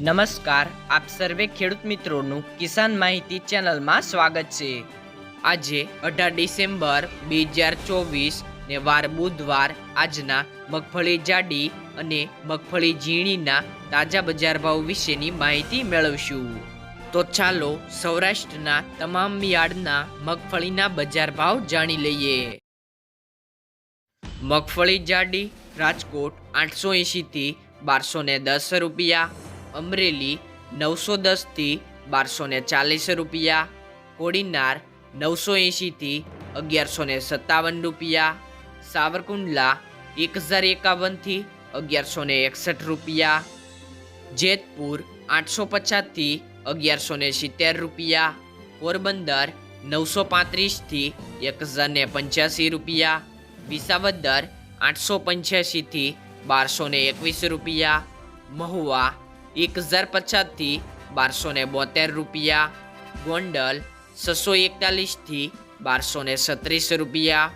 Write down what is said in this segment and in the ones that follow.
નમસ્કાર, આપ સર્વે ખેડૂત મિત્રોનું કિસાન માહિતી ચેનલમાં સ્વાગત છે. આજે અઢાર ડિસેમ્બર બે હજાર ચોવીસ ને વાર બુધવાર આજના મગફળી જાડી અને મગફળી ઝીણીના તાજા બજાર ભાવ વિશેની માહિતી મેળવશું. તો ચાલો સૌરાષ્ટ્રના તમામ યાર્ડના મગફળીના બજાર ભાવ જાણી લઈએ. મગફળી જાડી રાજકોટ આઠસો એંશીથી બારસો ને દસ રૂપિયા અમરેલી નવસો દસથી બારસો ને ચાલીસ રૂપિયા, કોડીનાર નવસો એંશીથી અગિયારસો ને સત્તાવન રૂપિયા, સાવરકુંડલા એક હજાર એકાવનથી અગિયારસો ને એકસઠ રૂપિયા, જેતપુર આઠસો પચાસથી અગિયારસો ને સિત્તેર રૂપિયા, પોરબંદર નવસો પાંત્રીસથી એક હજાર ને પંચ્યાસી રૂપિયા, વિસાવદર આઠસો પંચ્યાસીથી બારસો ને એકવીસ રૂપિયા, મહુવા એક હજાર પચાસથી બારસો ને બોતેર રૂપિયા. ગોંડલ છસો એકતાલીસથી બારસો ને છત્રીસ રૂપિયા.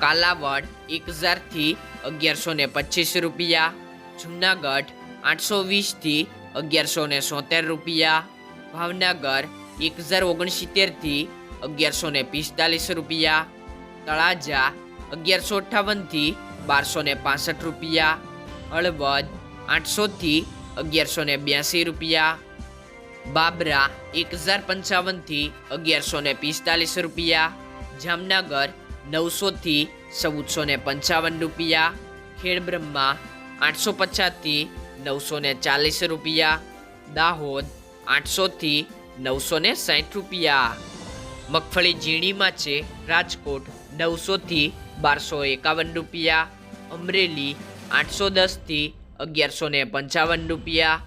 કાલાવડ એક હજારથી અગિયારસો ને પચીસ રૂપિયા. જુનાગઢ આઠસો વીસથી અગિયારસો ને સોતેર રૂપિયા. ભાવનગર એક હજાર ઓગણસિત્તેરથી અગિયારસો ને પિસ્તાલીસ રૂપિયા. તળાજા અગિયારસો અઠ્ઠાવનથી બારસો ને પાસઠ રૂપિયા. હળવદ આઠસોથી અગિયારસો ને બ્યાસી રૂપિયા. બાબરા એક હજાર પંચાવનથી અગિયારસો ને પિસ્તાલીસ રૂપિયા. જામનગર નવસોથી ચૌદસો ને પંચાવન રૂપિયા. ખેડબ્રહ્મા આઠસો પચાસથી નવસો ને ચાલીસ રૂપિયા. દાહોદ આઠસોથી નવસો ને સાઠ રૂપિયા. મગફળી ઝીણીમાં છે રાજકોટ નવસોથી બારસો એકાવન રૂપિયા. અમરેલી આઠસો દસથી અગિયારસો ને પંચાવન રૂપિયા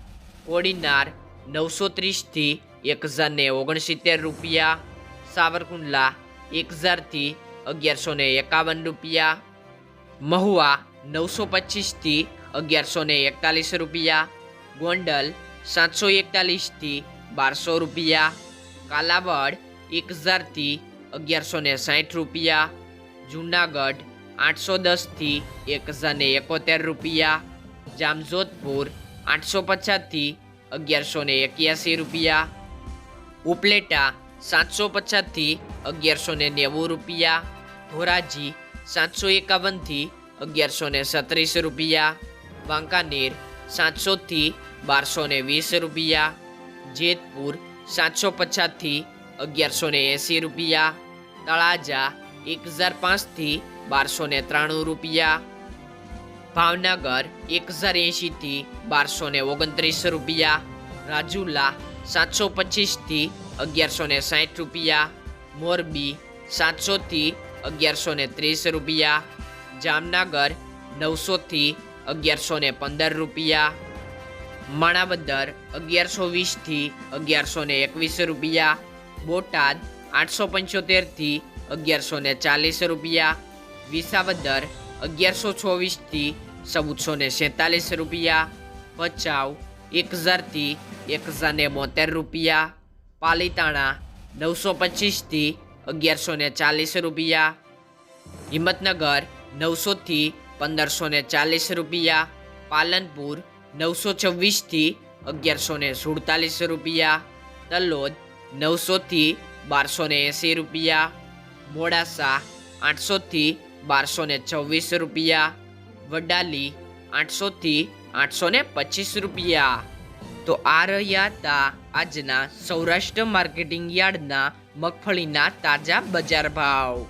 કોડીનાર નવસો ત્રીસથી એક હજાર ને ઓગણસિત્તેર રૂપિયા, સાવરકુંડલા એક હજારથી અગિયારસો ને એકાવન રૂપિયા, મહુવા નવસો પચીસથી અગિયારસો ને એકતાલીસ રૂપિયા, ગોંડલ સાતસો એકતાલીસથી બારસો રૂપિયા, કાલાવડ એક હજારથી અગિયારસો ને સાઠ રૂપિયા, જુનાગઢ આઠસો દસથી એક હજાર ને એકોતેર રૂપિયા જામજોધપુર, આઠસો પચાસથી અગિયારસો ને એક્યાસી રૂપિયા. ઉપલેટા, સાતસો પચાસથી અગિયારસો ને નેવું રૂપિયા. ધોરાજી, સાતસો એકાવનથી અગિયારસો ને સત્રીસ રૂપિયા. વાંકાનેર, સાતસોથી બારસો ને વીસ રૂપિયા. જેતપુર, સાતસો પચાસથી અગિયારસો ને એંસી રૂપિયા. તળાજા એક હજાર પાંચથી બારસો ને ત્રાણું રૂપિયા. ભાવનગર એક હજાર એંશીથી બારસો ને ઓગણત્રીસ રૂપિયા, રાજુલા સાતસો પચીસથી અગિયારસો ને સાઠ રૂપિયા, મોરબી સાતસોથી અગિયારસો ને ત્રીસ રૂપિયા, જામનગર નવસોથી અગિયારસો ને પંદર રૂપિયા, માણાવદર અગિયારસો વીસથી અગિયારસો ને એકવીસ રૂપિયા, બોટાદ આઠસો પંચોતેરથી અગિયારસો ને ચાલીસ રૂપિયા, વિસાવદર અગિયારસો ચોવીસથી ચૌદસો ને સેતાલીસ રૂપિયા, ભચાઉ એક હજારથી એક હજાર ને બોતેર રૂપિયા, પાલીતાણા નવસો પચીસથી અગિયારસો ને ચાલીસ રૂપિયા, હિંમતનગર નવસોથી પંદરસો ને ચાલીસ રૂપિયા, પાલનપુર નવસો છવ્વીસથી અગિયારસો ને સુડતાલીસ રૂપિયા તલોદ નવસોથી બારસો ને એંસી રૂપિયા, મોડાસા આઠસોથી બારસો ને છવ્વીસ રૂપિયા વડાલી આઠસોથી આઠસો ને પચીસ રૂપિયા. તો આ રહ્યા હતા આજના સૌરાષ્ટ્ર માર્કેટિંગ યાર્ડના મગફળીના તાજા બજાર ભાવ.